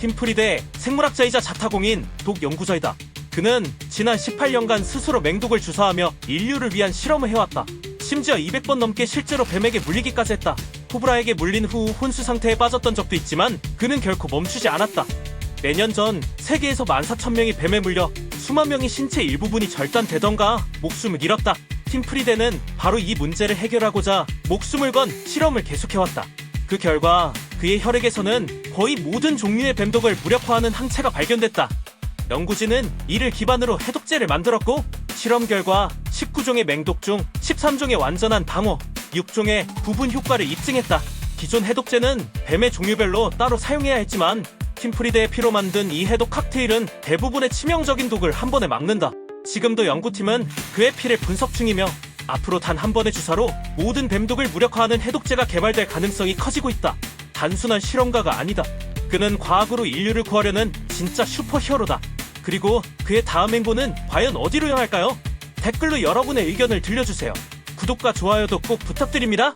팀프리드의 생물학자이자 자타공인 독 연구자이다. 그는 지난 18년간 스스로 맹독을 주사하며 인류를 위한 실험을 해왔다. 심지어 200번 넘게 실제로 뱀에게 물리기까지 했다. 코브라에게 물린 후 혼수 상태에 빠졌던 적도 있지만 그는 결코 멈추지 않았다. 매년 전 세계에서 14,000명이 뱀에 물려 수만 명의 신체 일부분이 절단되던가 목숨을 잃었다. 팀프리데는 바로 이 문제를 해결하고자 목숨을 건 실험을 계속해왔다. 그 결과 그의 혈액에서는 거의 모든 종류의 뱀독을 무력화하는 항체가 발견됐다. 연구진은 이를 기반으로 해독제를 만들었고 실험 결과 19종의 맹독 중 13종의 완전한 방어, 6종의 부분 효과를 입증했다. 기존 해독제는 뱀의 종류별로 따로 사용해야 했지만 팀프리드의 피로 만든 이 해독 칵테일은 대부분의 치명적인 독을 한 번에 막는다. 지금도 연구팀은 그의 피를 분석 중이며 앞으로 단 한 번의 주사로 모든 뱀독을 무력화하는 해독제가 개발될 가능성이 커지고 있다. 단순한 실험가가 아니다. 그는 과학으로 인류를 구하려는 진짜 슈퍼 히어로다. 그리고 그의 다음 행보는 과연 어디로 향할까요? 댓글로 여러분의 의견을 들려주세요. 구독과 좋아요도 꼭 부탁드립니다.